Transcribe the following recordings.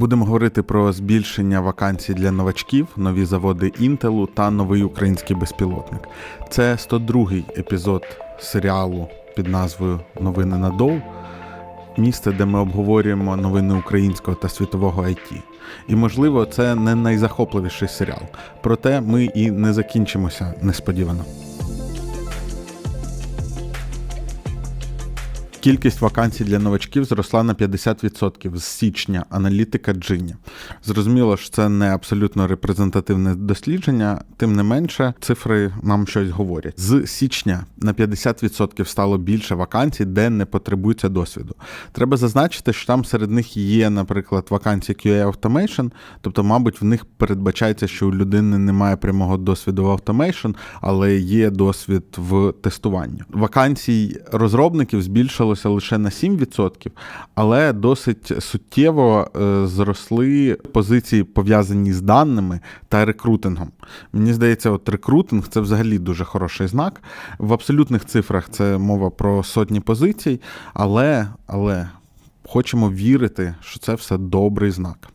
Будемо говорити про збільшення вакансій для новачків, нові заводи Інтелу та новий український безпілотник. Це 102-й епізод серіалу під назвою Новини на Доу. Місце, де ми обговорюємо новини українського та світового IT. І, можливо, це не найзахопливіший серіал. Проте ми і не закінчимося несподівано. Кількість вакансій для новачків зросла на 50% з січня. Аналітика Джині. Зрозуміло, що це не абсолютно репрезентативне дослідження, тим не менше, цифри нам щось говорять. З січня на 50% стало більше вакансій, де не потребується досвіду. Треба зазначити, що там серед них є, наприклад, вакансії QA Automation, тобто, мабуть, в них передбачається, що у людини немає прямого досвіду в Automation, але є досвід в тестуванні. Вакансій розробників збільшилося лише на 7%, але досить суттєво е, зросли позиції пов'язані з даними та рекрутингом. Мені здається, от рекрутинг це взагалі дуже хороший знак. В абсолютних цифрах це мова про сотні позицій, але, але хочемо вірити, що це все добрий знак.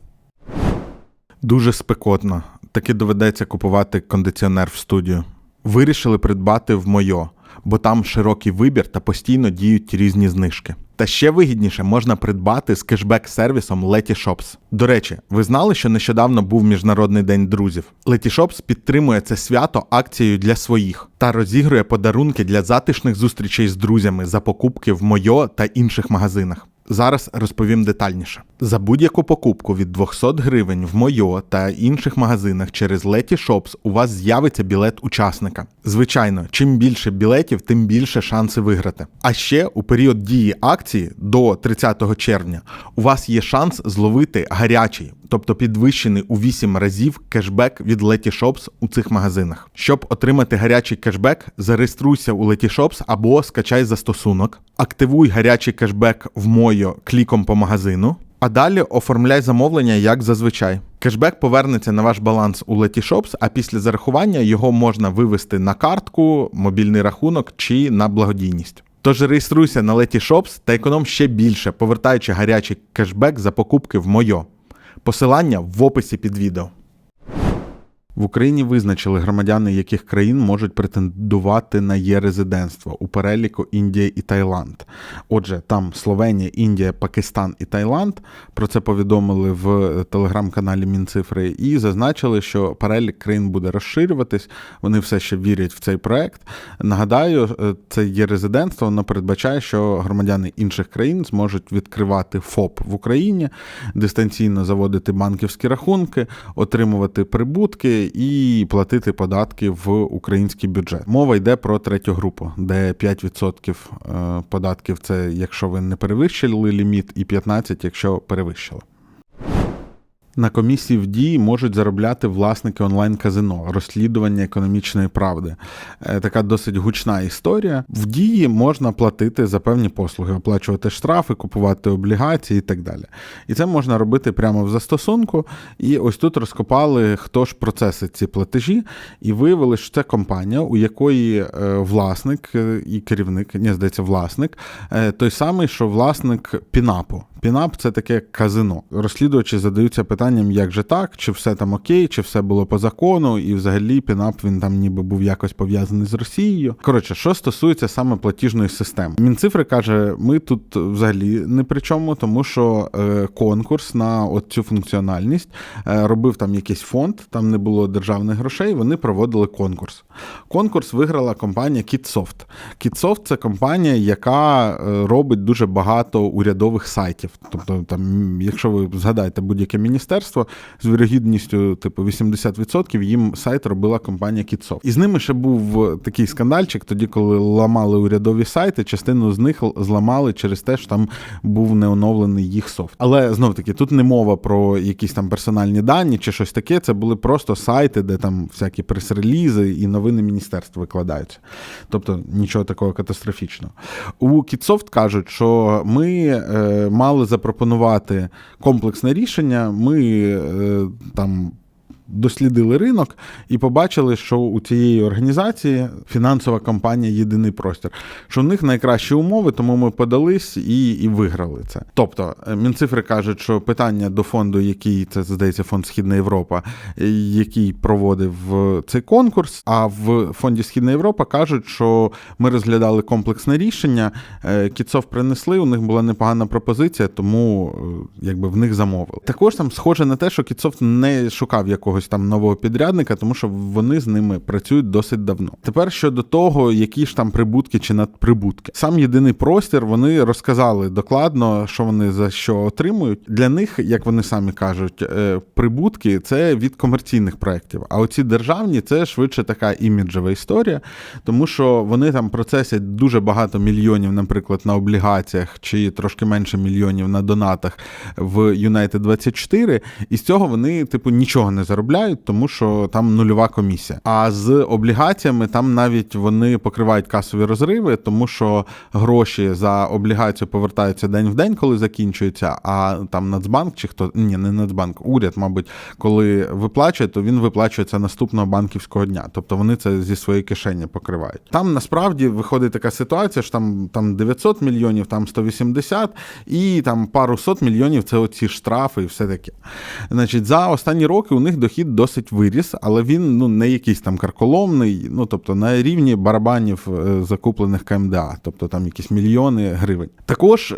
Дуже спекотно. Таки доведеться купувати кондиціонер в студію. Вирішили придбати в Мойо, бо там широкий вибір та постійно діють різні знижки. Та ще вигідніше можна придбати з кешбек-сервісом Letyshops. До речі, ви знали, що нещодавно був Міжнародний день друзів? Letyshops підтримує це свято акцією для своїх та розігрує подарунки для затишних зустрічей з друзями за покупки в Мойо та інших магазинах. Зараз розповім детальніше. За будь-яку покупку від 200 гривень в Мойо та інших магазинах через Letyshops у вас з'явиться білет учасника. Звичайно, чим більше білетів, тим більше шанси виграти. А ще у період дії акції до 30 червня у вас є шанс зловити гарячий, тобто підвищений у 8 разів кешбек від Letyshops у цих магазинах. Щоб отримати гарячий кешбек, зареєструйся у Letyshops або скачай застосунок, активуй гарячий кешбек в Мойо кліком по магазину. А далі оформляй замовлення як зазвичай. Кешбек повернеться на ваш баланс у Letyshops, а після зарахування його можна вивести на картку, мобільний рахунок чи на благодійність. Тож реєструйся на Letyshops та економ ще більше, повертаючи гарячий кешбек за покупки в Мойо. Посилання в описі під відео. В Україні визначили громадяни яких країн можуть претендувати на є-резидентство у переліку Індія і Таїланд. Отже, там Словенія, Індія, Пакистан і Таїланд. Про це повідомили в телеграм-каналі Мінцифри і зазначили, що перелік країн буде розширюватись. Вони все ще вірять в цей проект. Нагадаю, е, це є резидентство. Воно передбачає, що громадяни інших країн зможуть відкривати ФОП в Україні, дистанційно заводити банківські рахунки, отримувати прибутки і платити податки в український бюджет. Мова йде про третю групу, де 5% е, податків це якщо ви не перевищили ліміт, і 15%, якщо перевищили. На комісії в дії можуть заробляти власники онлайн-казино, розслідування економічної правди. Е, Така досить гучна історія. В дії можна платити за певні послуги, оплачувати штрафи, купувати облігації і так далі. І це можна робити прямо в застосунку. І ось тут розкопали, хто ж процесить ці платежі, і виявили, що це компанія, у якої е, власник е, і керівник, ні, здається, власник, той самий, що власник Пінапу. Пінап це таке казино. Розслідувачі задаються питанням, як же так, чи все там окей, чи все було по закону, і взагалі Пінап він там ніби був якось пов'язаний з Росією. Коротше, що стосується саме платіжної системи, Мінцифри каже: ми тут взагалі не при чому, тому що е, конкурс на цю функціональність е, робив там якийсь фонд, там не було державних грошей. Вони проводили конкурс. Конкурс виграла компанія Kitsoft. Kitsoft – це компанія, яка е, робить дуже багато урядових сайтів. Тобто, там, якщо ви згадаєте будь-яке міністерство, з вірогідністю, типу, 80% їм сайт робила компанія Kitsoft. І з ними ще був такий скандальчик, тоді, коли ламали урядові сайти, частину з них зламали через те, що там був не оновлений їх софт. Але знов таки, тут не мова про якісь там персональні дані чи щось таке. Це були просто сайти, де там всякі прес-релізи і новини міністерств викладаються. Тобто нічого такого катастрофічного. У Kitsoft кажуть, що ми е, мали запропонувати комплексне рішення. Ми е, там дослідили ринок і побачили, що у цієї організації фінансова компанія Єдиний простір, що у них найкращі умови, тому ми подались і, і виграли це. Тобто, е, мінцифри кажуть, що питання до фонду, який це здається, фонд Східна Європа, е, який проводив е, цей конкурс. А в фонді Східна Європа кажуть, що ми розглядали комплексне рішення. Кіцов принесли, у них була непогана пропозиція, тому якби в них замовили. Також там схоже на те, що Кіцов не шукав якогось там нового підрядника, тому що вони з ними працюють досить давно. Тепер щодо того, які ж там прибутки чи надприбутки. Сам єдиний простір вони розказали докладно, що вони за що отримують. Для них, як вони самі кажуть, е, прибутки це від комерційних проєктів. А оці державні це швидше така іміджева історія, тому що вони там процесять дуже багато мільйонів, наприклад, на облігаціях чи трошки менше мільйонів на донатах в United 24, і з цього вони, типу, нічого не заробляють, тому що там нульова комісія. А з облігаціями там навіть вони покривають касові розриви, тому що гроші за облігацію повертаються день в день, коли закінчується. А там Нацбанк чи хто ні, не Нацбанк, уряд, мабуть, коли виплачує, то він виплачується наступного банківського дня. Тобто вони це зі своєї кишені покривають. Там насправді виходить така ситуація, що там, там 900 мільйонів, там 180, і там пару сот мільйонів це оці штрафи і все таке. Значить, за останні роки у них дохід досить виріс, але він ну не якийсь там карколомний, ну тобто на рівні барабанів е, закуплених КМДА, тобто там якісь мільйони гривень. Також.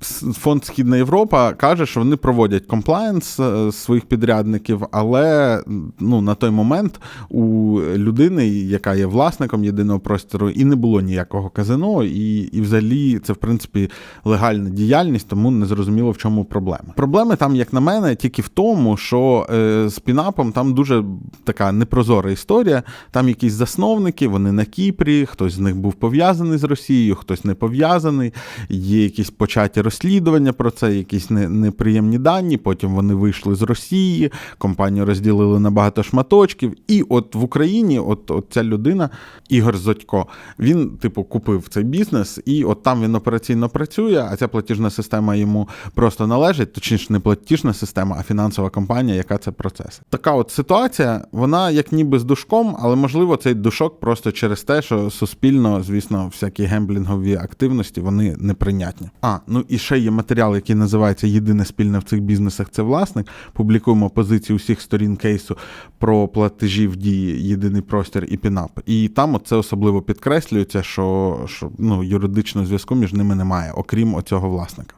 Фонд Східна Європа каже, що вони проводять комплаєнс е, своїх підрядників, але ну, на той момент у людини, яка є власником єдиного простору, і не було ніякого казино, і, і взагалі це в принципі легальна діяльність, тому не зрозуміло, в чому проблема. Проблеми там, як на мене, тільки в тому, що е, з пінапом там дуже така непрозора історія. Там якісь засновники, вони на Кіпрі, хтось з них був пов'язаний з Росією, хтось не пов'язаний. Є якісь початі розслідування про це, якісь не, неприємні дані. Потім вони вийшли з Росії, компанію розділили на багато шматочків. І от в Україні, от, от ця людина, Ігор Зодько, він, типу, купив цей бізнес, і от там він операційно працює, а ця платіжна система йому просто належить, точніше, не платіжна система, а фінансова компанія, яка це процес. Така от ситуація, вона як ніби з душком, але можливо цей душок просто через те, що суспільно, звісно, всякі гемблінгові активності вони неприйнятні. А ну і ще є матеріал, який називається Єдине спільне в цих бізнесах це власник. Публікуємо позиції усіх сторін кейсу про платежі в дії, єдиний простір і пінап. І там це особливо підкреслюється, що, що ну, юридичного зв'язку між ними немає, окрім оцього власника.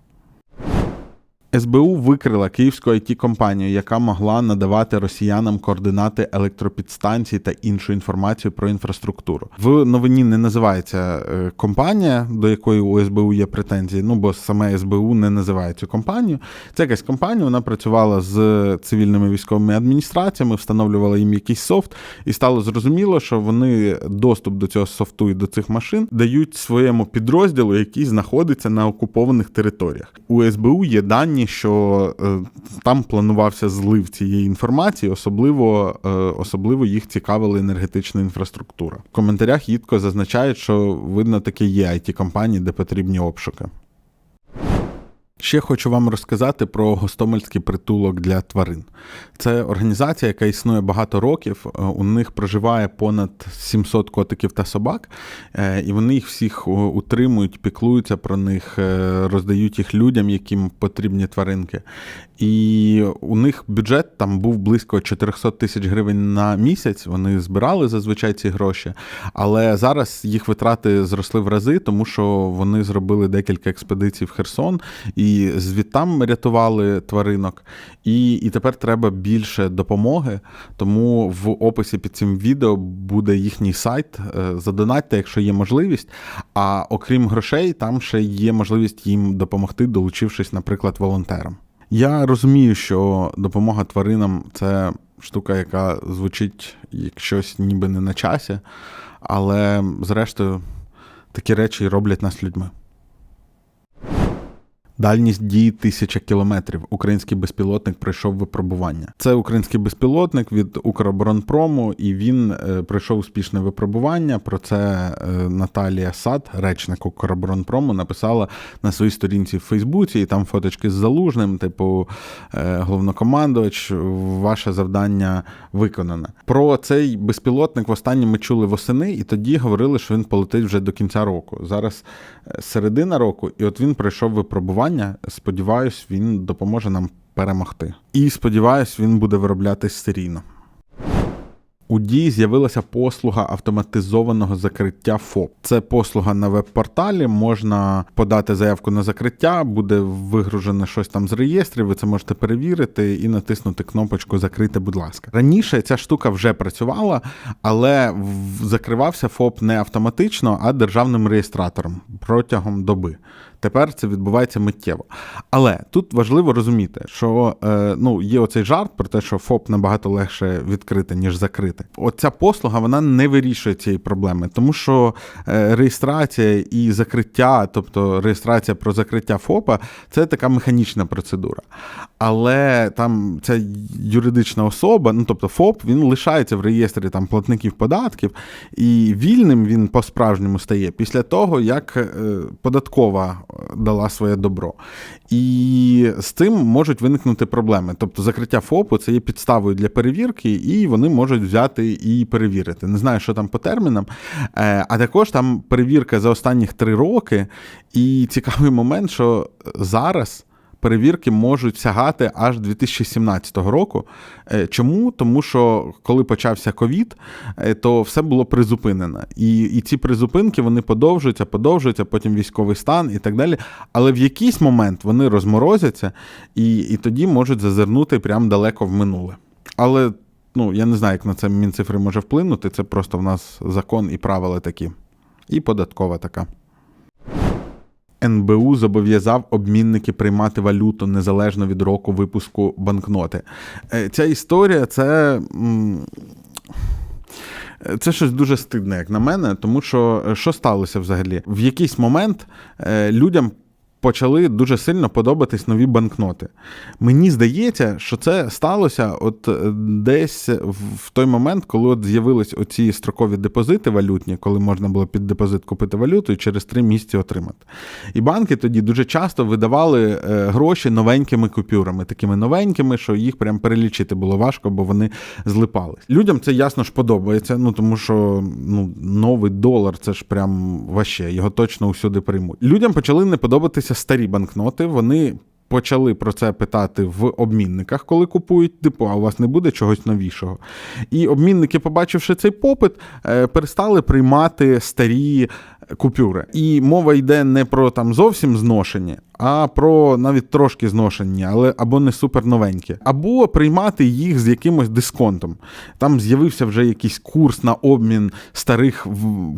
СБУ викрила київську it компанію яка могла надавати росіянам координати електропідстанцій та іншу інформацію про інфраструктуру. В новині не називається е, компанія, до якої у СБУ є претензії. Ну бо саме СБУ не називає цю компанію. Це якась компанія, вона працювала з цивільними військовими адміністраціями, встановлювала їм якийсь софт, і стало зрозуміло, що вони доступ до цього софту і до цих машин дають своєму підрозділу, який знаходиться на окупованих територіях. У СБУ є дані, що е, там планувався злив цієї інформації, особливо, е, особливо їх цікавила енергетична інфраструктура. В коментарях їдко зазначають, що видно таке є it компанії, де потрібні обшуки. Ще хочу вам розказати про Гостомельський притулок для тварин. Це організація, яка існує багато років. Е, У них проживає понад 700 котиків та собак, е, і вони їх всіх утримують, піклуються про них, е, роздають їх людям, яким потрібні тваринки. І у них бюджет там був близько 400 тисяч гривень на місяць. Вони збирали зазвичай ці гроші, але зараз їх витрати зросли в рази, тому що вони зробили декілька експедицій в Херсон і звідтам рятували тваринок. І, і тепер треба більше допомоги. Тому в описі під цим відео буде їхній сайт. Е, Задонатьте, якщо є можливість. А окрім грошей, там ще є можливість їм допомогти, долучившись, наприклад, волонтерам. Я розумію, що допомога тваринам це штука, яка звучить як щось ніби не на часі, але зрештою такі речі роблять нас людьми. Дальність дії тисяча кілометрів. Український безпілотник пройшов випробування. Це український безпілотник від Укроборонпрому, і він е, пройшов успішне випробування. Про це е, Наталія Сад, речник Укроборонпрому, написала на своїй сторінці в Фейсбуці, і там фоточки з залужним, типу е, головнокомандувач, ваше завдання виконане. Про цей безпілотник востаннє ми чули восени, і тоді говорили, що він полетить вже до кінця року. Зараз е, середина року, і от він пройшов випробування. Сподіваюсь, він допоможе нам перемогти. І сподіваюсь, він буде вироблятись серійно. У дії з'явилася послуга автоматизованого закриття ФОП. Це послуга на веб-порталі. Можна подати заявку на закриття, буде вигружене щось там з реєстрів. Ви це можете перевірити і натиснути кнопочку Закрити, будь ласка. Раніше ця штука вже працювала, але закривався ФОП не автоматично, а державним реєстратором протягом доби. Тепер це відбувається миттєво. Але тут важливо розуміти, що е, ну, є оцей жарт про те, що ФОП набагато легше відкрити, ніж закрити. Оця послуга вона не вирішує цієї проблеми, тому що е, реєстрація і закриття, тобто реєстрація про закриття ФОПа, це така механічна процедура. Але там ця юридична особа, ну тобто ФОП, він лишається в реєстрі там платників податків, і вільним він по-справжньому стає після того, як е, податкова дала своє добро. І з цим можуть виникнути проблеми. Тобто закриття ФОПу це є підставою для перевірки, і вони можуть взяти і перевірити. Не знаю, що там по термінам. Е, А також там перевірка за останніх три роки. І цікавий момент, що зараз. Перевірки можуть сягати аж 2017 року. Е, Чому? Тому що коли почався ковід, е, то все було призупинено. І, і ці призупинки вони подовжуються, подовжуються, потім військовий стан і так далі. Але в якийсь момент вони розморозяться і, і тоді можуть зазирнути прямо далеко в минуле. Але ну, я не знаю, як на це Мінцифри може вплинути. Це просто в нас закон і правила такі. І податкова така. НБУ зобов'язав обмінники приймати валюту незалежно від року випуску банкноти. Е, Ця історія це. Це щось дуже стидне, як на мене, тому що е, що сталося взагалі? В якийсь момент е, людям почали дуже сильно подобатись нові банкноти. Мені здається, що це сталося от е, десь в- той момент, коли от з'явились оці строкові депозити валютні, коли можна було під депозит купити валюту і через три місяці отримати. І банки тоді дуже часто видавали е, гроші новенькими купюрами, такими новенькими, що їх прям перелічити було важко, бо вони злипались. Людям це ясно ж подобається, ну тому що ну, новий долар це ж прям ваще, його точно усюди приймуть. Людям почали не подобатися старі банкноти. Вони почали про це питати в обмінниках, коли купують, типу, а у вас не буде чогось новішого. І обмінники, побачивши цей попит, е, перестали приймати старі купюри. І мова йде не про там зовсім зношені, а про навіть трошки зношені, але або не супер новенькі, або приймати їх з якимось дисконтом. Там з'явився вже якийсь курс на обмін старих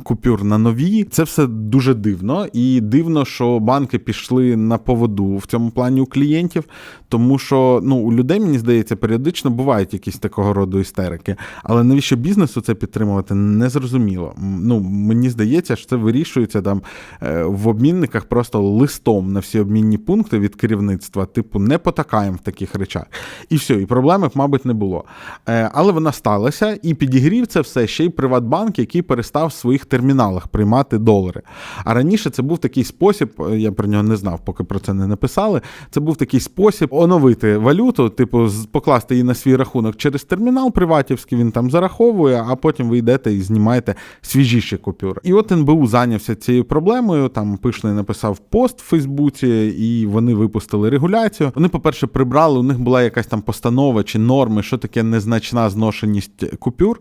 купюр на нові. Це все дуже дивно, і дивно, що банки пішли на поводу в цьому плані у клієнтів, тому що ну у людей мені здається, періодично бувають якісь такого роду істерики. Але навіщо бізнесу це підтримувати, не зрозуміло. Ну мені здається, що це вирішується там е, в обмінниках просто листом на всі обмінні пункти від керівництва, типу, не потакаємо в таких речах. І все, і проблеми б, мабуть, не було. Е, Але вона сталася, і підігрів це все ще й Приватбанк, який перестав в своїх терміналах приймати долари. А раніше це був такий спосіб, е, я про нього не знав, поки про це не написали. Це був такий спосіб оновити валюту, типу, покласти її на свій рахунок через термінал приватівський, він там зараховує, а потім ви йдете і знімаєте свіжіші купюри. І от НБУ зайнявся цією проблемою. Там Пишний написав пост в Фейсбуці, і вони випустили регуляцію. Вони, по-перше, прибрали, у них була якась там постанова чи норми, що таке незначна зношеність купюр,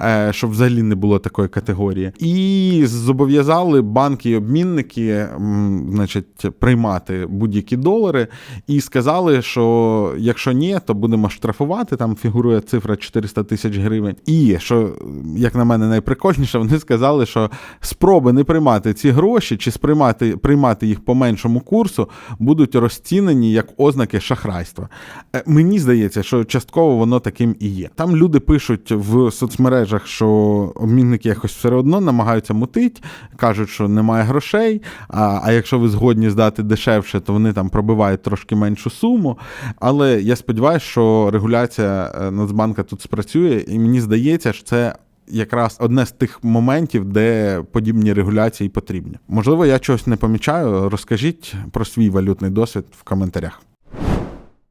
е, щоб взагалі не було такої категорії. І зобов'язали банки і обмінники, значить, приймати будь-які долари, і сказали, що якщо ні, то будемо штрафувати. Там фігурує цифра 400 тисяч гривень. І що, як на мене, найприкольніше, вони сказали, що спроби не приймати ці гроші чи сприймати приймати їх по меншому курсу бізнесу будуть розцінені як ознаки шахрайства. Е, Мені здається, що частково воно таким і є. Там люди пишуть в соцмережах, що обмінники якось все одно намагаються мутить, кажуть, що немає грошей. А, а якщо ви згодні здати дешевше, то вони там пробивають трошки меншу суму. Але я сподіваюся, що регуляція е, Нацбанка тут спрацює, і мені здається, що це. Якраз одне з тих моментів, де подібні регуляції потрібні. Можливо, я чогось не помічаю. Розкажіть про свій валютний досвід в коментарях.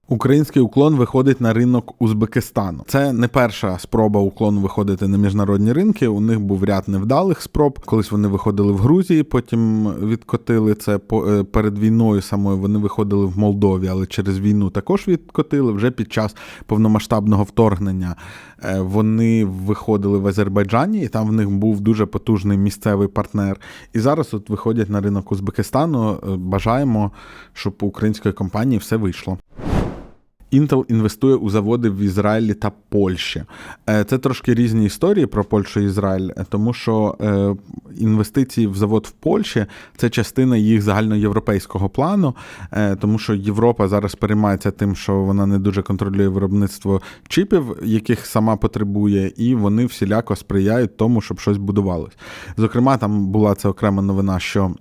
Український уклон виходить на ринок Узбекистану. Це не перша спроба уклону виходити на міжнародні ринки. У них був ряд невдалих спроб. Колись вони виходили в Грузії, потім відкотили це е, перед війною самою. Вони виходили в Молдові, але через війну також відкотили. Вже під час повномасштабного вторгнення е, вони виходили в Азербайджані, і там в них був дуже потужний місцевий партнер. І зараз от виходять на ринок Узбекистану. Е, Бажаємо, щоб у української компанії все вийшло. Intel інвестує у заводи в Ізраїлі та Польщі. Е, Це трошки різні історії про Польщу і Ізраїль, тому що е, інвестиції в завод в Польщі це частина їх загальноєвропейського плану, е, тому що Європа зараз переймається тим, що вона не дуже контролює виробництво чіпів, яких сама потребує, і вони всіляко сприяють тому, щоб щось будувалось. Зокрема, там була це окрема новина, що.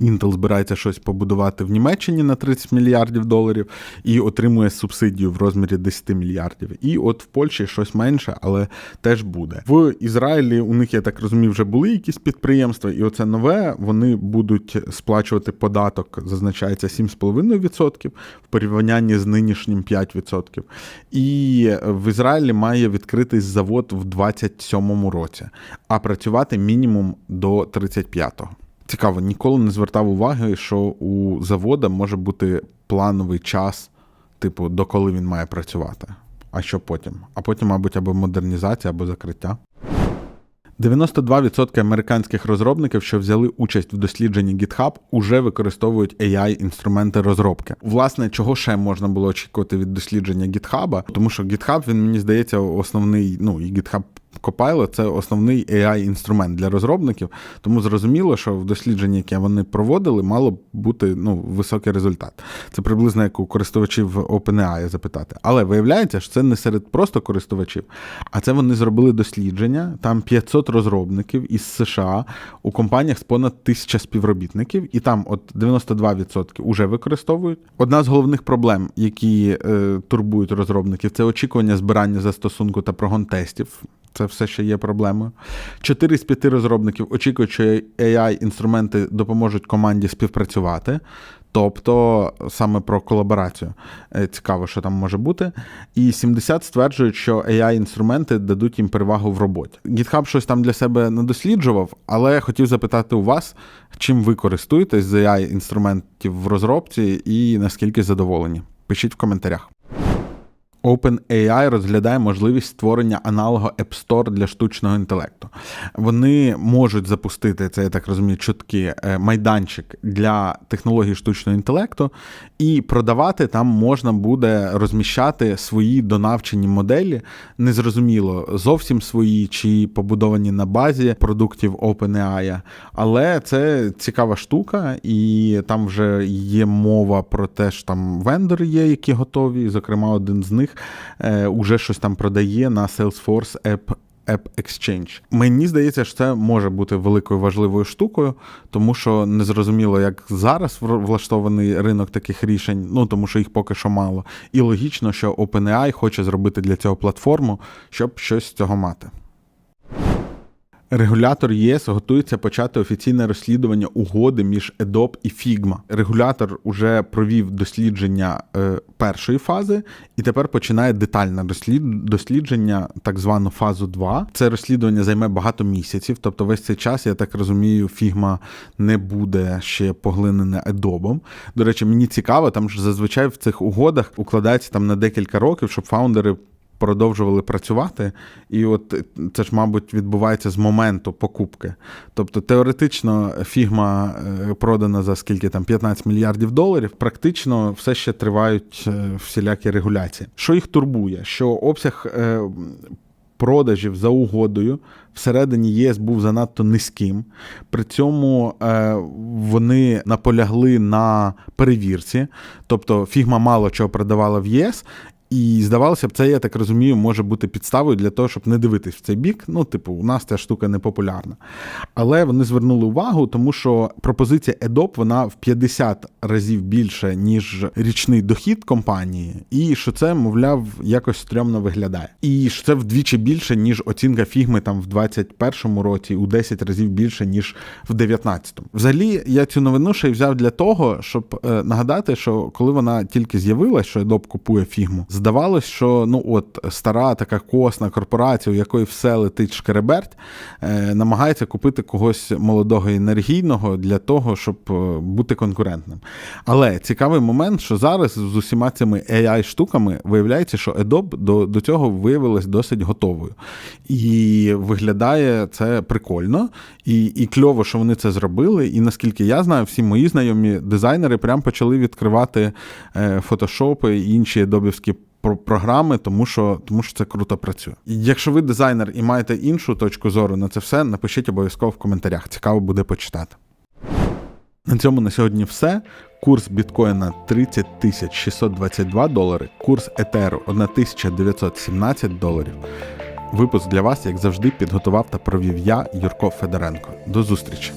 Intel збирається щось побудувати в Німеччині на 30 мільярдів доларів і отримує субсидію в розмірі 10 мільярдів. І от в Польщі щось менше, але теж буде. В Ізраїлі у них, я так розумію, вже були якісь підприємства, і оце нове вони будуть сплачувати податок, зазначається 7,5% в порівнянні з нинішнім 5%. І в Ізраїлі має відкритись завод в 27-му році, а працювати мінімум до 35-го. Цікаво, ніколи не звертав уваги, що у завода може бути плановий час, типу, доколи він має працювати. А що потім? А потім, мабуть, або модернізація, або закриття. 92% американських розробників, що взяли участь в дослідженні GitHub, уже використовують AI-інструменти розробки. Власне, чого ще можна було очікувати від дослідження GitHub? Тому що GitHub, він мені здається, основний, ну і GitHub Copilot – це основний AI-інструмент для розробників, тому зрозуміло, що в дослідженні, яке вони проводили, мало б бути ну, високий результат. Це приблизно як у користувачів OpenAI запитати. Але виявляється, що це не серед просто користувачів, а це вони зробили дослідження. Там 500 розробників із США у компаніях з понад 1000 співробітників, і там от 92% вже використовують. Одна з головних проблем, які е, турбують розробників, це очікування збирання застосунку та прогон тестів. Це все ще є проблемою. Чотири з п'яти розробників очікують, що AI-інструменти допоможуть команді співпрацювати. Тобто саме про колаборацію. Е, Цікаво, що там може бути. І 70 стверджують, що AI-інструменти дадуть їм перевагу в роботі. GitHub щось там для себе не досліджував, але хотів запитати у вас, чим ви користуєтесь з AI-інструментів в розробці і наскільки задоволені. Пишіть в коментарях. OpenAI розглядає можливість створення аналогу App Store для штучного інтелекту. Вони можуть запустити це, я так розумію, чутки е, майданчик для технологій штучного інтелекту, і продавати там можна буде розміщати свої донавчені моделі. Незрозуміло, зовсім свої чи побудовані на базі продуктів OpenAI. Але це цікава штука, і там вже є мова про те, що там вендори є, які готові. Зокрема, один з них е, уже щось там продає на Salesforce App App Exchange. Мені здається, що це може бути великою важливою штукою, тому що незрозуміло, як зараз влаштований ринок таких рішень, ну тому що їх поки що мало. І логічно, що OpenAI хоче зробити для цього платформу, щоб щось з цього мати. Регулятор ЄС готується почати офіційне розслідування угоди між Adobe і Figma. Регулятор уже провів дослідження е, першої фази і тепер починає детальне дослідження, так звану фазу 2. Це розслідування займе багато місяців, тобто весь цей час, я так розумію, Figma не буде ще поглинене Adobe. До речі, мені цікаво, там ж зазвичай в цих угодах укладається там на декілька років, щоб фаундери продовжували працювати, і от це ж, мабуть, відбувається з моменту покупки. Тобто теоретично фігма е, продана за скільки там 15 мільярдів доларів. Практично все ще тривають е, всілякі регуляції. Що їх турбує? Що обсяг. е, продажів за угодою всередині ЄС був занадто низьким. При цьому е, вони наполягли на перевірці, тобто фігма мало чого продавала в ЄС. І здавалося б, це, я так розумію, може бути підставою для того, щоб не дивитись в цей бік. Ну, типу, у нас ця штука не популярна. Але вони звернули увагу, тому що пропозиція Adobe, вона в 50 разів більше, ніж річний дохід компанії, і що це, мовляв, якось стрьомно виглядає. І що це вдвічі більше, ніж оцінка фігми там в 21-му році, у 10 разів більше, ніж в 19-му. Взагалі, я цю новину ще й взяв для того, щоб е, нагадати, що коли вона тільки з'явилась, що Adobe купує фігму, здавалось, що ну от стара така косна корпорація, у якої все летить шкереберть, е, намагається купити когось молодого і енергійного для того, щоб е, бути конкурентним. Але цікавий момент, що зараз з усіма цими AI-штуками виявляється, що Adobe до, до цього виявилась досить готовою. І виглядає це прикольно, і, і кльово, що вони це зробили. І наскільки я знаю, всі мої знайомі дизайнери прям почали відкривати е, фотошопи і інші про- програми, тому що, тому що це круто працює. Якщо ви дизайнер і маєте іншу точку зору на це все, напишіть обов'язково в коментарях. Цікаво буде почитати. На цьому на сьогодні все. Курс біткоїна 30 622 долари, курс етеру 1917 доларів. Випуск для вас, як завжди, підготував та провів я, Юрко Федоренко. До зустрічі!